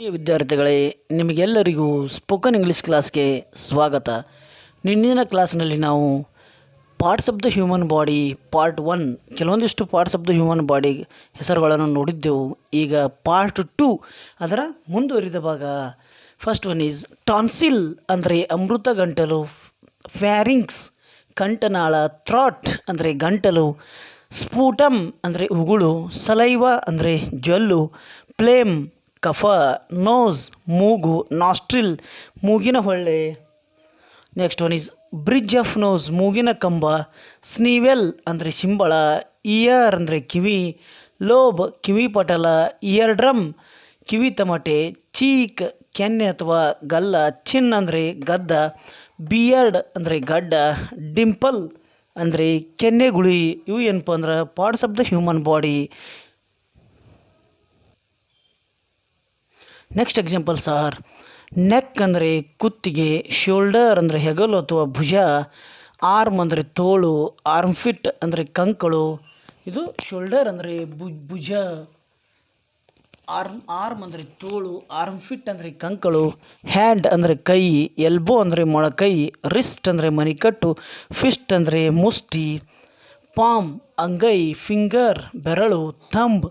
ವಿದ್ಯಾರ್ಥಿಗಳೇ, ನಿಮಗೆಲ್ಲರಿಗೂ spoken English ಕ್ಲಾಸ್ಗೆ ಸ್ವಾಗತ. ನಿನ್ನಿನ ಕ್ಲಾಸ್ನಲ್ಲಿ ನಾವು parts of the human body part one ಕೆಲವೊಂದಿಷ್ಟು parts of the human body ಹೆಸರುಗಳನ್ನು ನೋಡಿದ್ದೆವು. ಈಗ ಪಾರ್ಟ್ ಟು ಅದರ ಮುಂದುವರಿದ ಭಾಗ. ಫಸ್ಟ್ ಒನ್ ಈಸ್ ಟಾನ್ಸಿಲ್ ಅಂದರೆ ಅಮೃತ ಗಂಟಲು ಫ್ಯಾರಿಂಗ್ಸ್ ಕಂಠನಾಳ ಥ್ರಾಟ್ ಅಂದರೆ ಗಂಟಲು ಸ್ಪೂಟಮ್ ಅಂದರೆ ಉಗುಳು ಸಲೈವ ಅಂದರೆ ಜೊಲ್ಲು ಪ್ಲೇಮ್ ಕಫ ನೋಸ್ ಮೂಗು ನಾಸ್ಟ್ರಿಲ್ ಮೂಗಿನ ಹೊಳ್ಳೆ. Next one is bridge of nose ಮೂಗಿನ ಕಂಬ ಸ್ನೀವೆಲ್ ಅಂದರೆ ಸಿಂಬಳ ಇಯರ್ ಅಂದರೆ ಕಿವಿ ಲೋಬ್ ಕಿವಿ ಪಟಲ ಇಯರ್ ಡ್ರಮ್ ಕಿವಿ ತಮಟೆ ಚೀಕ್ ಕೆನ್ನೆ ಅಥವಾ ಗಲ್ಲ ಚಿನ್ ಅಂದರೆ ಗದ್ದ ಬಿಯರ್ಡ್ ಅಂದರೆ ಗಡ್ಡ ಡಿಂಪಲ್ ಅಂದರೆ ಕೆನ್ನೆಗುಳಿ ಇವು ಏನಪ್ಪ ಅಂದ್ರೆ parts of the human body next example sir neck ಅಂದರೆ ಕುತ್ತಿಗೆ ಶೋಲ್ಡರ್ ಅಂದರೆ ಹೆಗಲು ಅಥವಾ ಭುಜ ಆರ್ಮ್ ಅಂದರೆ ತೋಳು ಆರ್ಮ್ ಫಿಟ್ ಅಂದರೆ ಕಂಕಳು. ಇದು ಶೋಲ್ಡರ್ ಅಂದರೆ ಭುಜ ಆರ್ಮ್ ಆರ್ಮ್ ಅಂದರೆ ತೋಳು ಆರ್ಮ್ ಫಿಟ್ ಅಂದರೆ ಕಂಕಳು. ಹ್ಯಾಂಡ್ ಅಂದರೆ ಕೈ ಎಲ್ಬೋ ಅಂದರೆ ಮೊಳಕೈ ರಿಸ್ಟ್ ಅಂದರೆ ಮಣಿಕಟ್ಟು ಫಿಸ್ಟ್ ಅಂದರೆ ಮುಷ್ಟಿ. ಪಾಮ್ ಅಂಗೈ ಫಿಂಗರ್ ಬೆರಳು ಥಂಬ್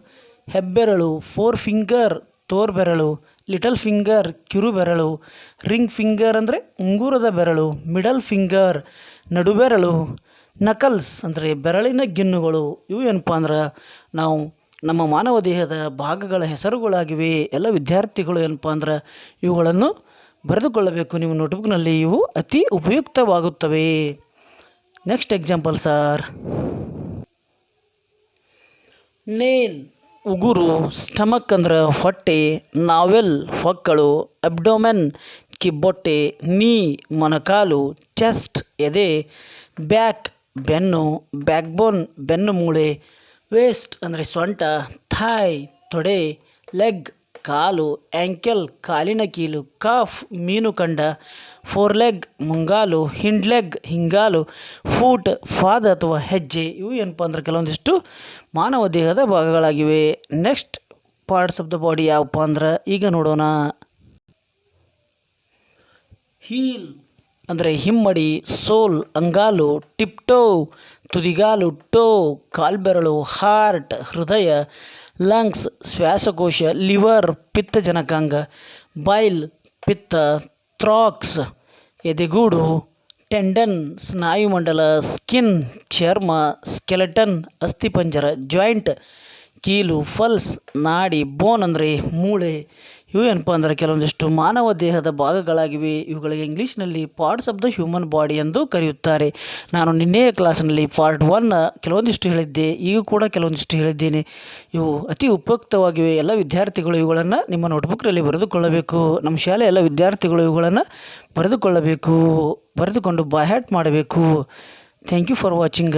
ಹೆಬ್ಬೆರಳು ಫೋರ್ ಫಿಂಗರ್ ತೋರ್ ಬೆರಳು, ಲಿಟಲ್ ಫಿಂಗರ್, ಕಿರು ಬೆರಳು, ರಿಂಗ್ ಫಿಂಗರ್ ಅಂದರೆ ಉಂಗುರದ ಬೆರಳು, ಮಿಡಲ್ ಫಿಂಗರ್ ನಡುಬೆರಳು ನಕಲ್ಸ್ ಅಂದರೆ ಬೆರಳಿನ ಗಿನ್ನುಗಳು. ಇವು ಏನಪ್ಪ ಅಂದ್ರೆ ನಾವು ನಮ್ಮ ಮಾನವ ದೇಹದ ಭಾಗಗಳ ಹೆಸರುಗಳಾಗಿವೆ. ಎಲ್ಲ ವಿದ್ಯಾರ್ಥಿಗಳು ಏನಪ್ಪ ಅಂದ್ರೆ ಇವುಗಳನ್ನು ಬರೆದುಕೊಳ್ಳಬೇಕು. ನಿಮ್ಮ ನೋಟ್ಬುಕ್ನಲ್ಲಿ ಇವು ಅತಿ ಉಪಯುಕ್ತವಾಗುತ್ತವೆ. Next example, sir. ನೇಲ್ ಉಗುರು, ಸ್ಟಮಕ್ ಅಂದ್ರೆ ಹೊಟ್ಟೆ, ನಾವೆಲ್, ಹೊಕ್ಕಳು, ಅಬ್ಡೋಮೆನ್, ಕಿಬ್ಬೊಟ್ಟೆ, ನೀ ಮೊನಕಾಲು ಚೆಸ್ಟ್, ಎದೆ, ಬ್ಯಾಕ್, ಬೆನ್ನು, ಬ್ಯಾಕ್ಬೋನ್, ಬೆನ್ನು ಮೂಳೆ, ವೇಸ್ಟ್ ಅಂದರೆ ಸೊಂಟ, ಥಾಯ್, ತೊಡೆ, ಲೆಗ್ ಕಾಲು ಆ್ಯಂಕೆಲ್ ಕಾಲಿನ ಕೀಲು ಕಾಫ್ ಮೀನು ಕಂಡ ಫೋರ್ ಲೆಗ್ ಮುಂಗಾಲು ಹಿಂಡ್ ಲೆಗ್ ಹಿಂಗಾಲು ಫೂಟ್ ಫಾದ್ ಅಥವಾ ಹೆಜ್ಜೆ, ಇವು ಏನಪ್ಪ ಅಂದ್ರೆ ಕೆಲವೊಂದಿಷ್ಟು ಮಾನವ ದೇಹದ ಭಾಗಗಳಾಗಿವೆ. Next parts of the body ಯಾವಪ್ಪ ಅಂದ್ರೆ ಈಗ ನೋಡೋಣ. ಹೀಲ್ ಅಂದರೆ ಹಿಮ್ಮಡಿ, ಸೋಲ್, ಅಂಗಾಲು, ಟಿಪ್ಟೋ, ತುದಿಗಾಲು, ಟೋ, ಕಾಲ್ಬೆರಳು, ಹಾರ್ಟ್, ಹೃದಯ, ಲಂಗ್ಸ್, ಶ್ವಾಸಕೋಶ, ಲಿವರ್, ಪಿತ್ತಜನಕಾಂಗ, ಬೈಲ್, ಪಿತ್ತ, ಥ್ರಾಕ್ಸ್, ಎದೆಗೂಡು, ಟೆಂಡನ್, ಸ್ನಾಯುಮಂಡಲ, ಸ್ಕಿನ್, ಚರ್ಮ, ಸ್ಕೆಲೆಟನ್, ಅಸ್ಥಿಪಂಜರ, ಜಾಯಿಂಟ್ ಕೀಲು, ಫಲ್ಸ್, ನಾಡಿ, ಬೋನ್ ಅಂದರೆ ಮೂಳೆ. ಇವು ಏನಪ್ಪ ಅಂದರೆ ಕೆಲವೊಂದಿಷ್ಟು ಮಾನವ ದೇಹದ ಭಾಗಗಳಾಗಿವೆ. ಇವುಗಳಿಗೆ ಇಂಗ್ಲೀಷ್ನಲ್ಲಿ parts of the human body ಎಂದು ಕರೆಯುತ್ತಾರೆ. ನಾನು ನಿನ್ನೆಯ ಕ್ಲಾಸ್ನಲ್ಲಿ ಪಾರ್ಟ್ ಒನ್ ಕೆಲವೊಂದಿಷ್ಟು ಹೇಳಿದ್ದೆ. ಈಗ ಕೂಡ ಕೆಲವೊಂದಿಷ್ಟು ಹೇಳಿದ್ದೇನೆ. ಇವು ಅತಿ ಉಪಯುಕ್ತವಾಗಿವೆ. ಎಲ್ಲ ವಿದ್ಯಾರ್ಥಿಗಳು ಇವುಗಳನ್ನು ನಿಮ್ಮ ನೋಟ್ಬುಕ್ನಲ್ಲಿ ಬರೆದುಕೊಳ್ಳಬೇಕು. ನಮ್ಮ ಶಾಲೆ ಎಲ್ಲ ವಿದ್ಯಾರ್ಥಿಗಳು ಇವುಗಳನ್ನು ಬರೆದುಕೊಳ್ಳಬೇಕು. ಬರೆದುಕೊಂಡು ಬಾಯ್ ಹ್ಯಾಟ್ ಮಾಡಬೇಕು. Thank you for watching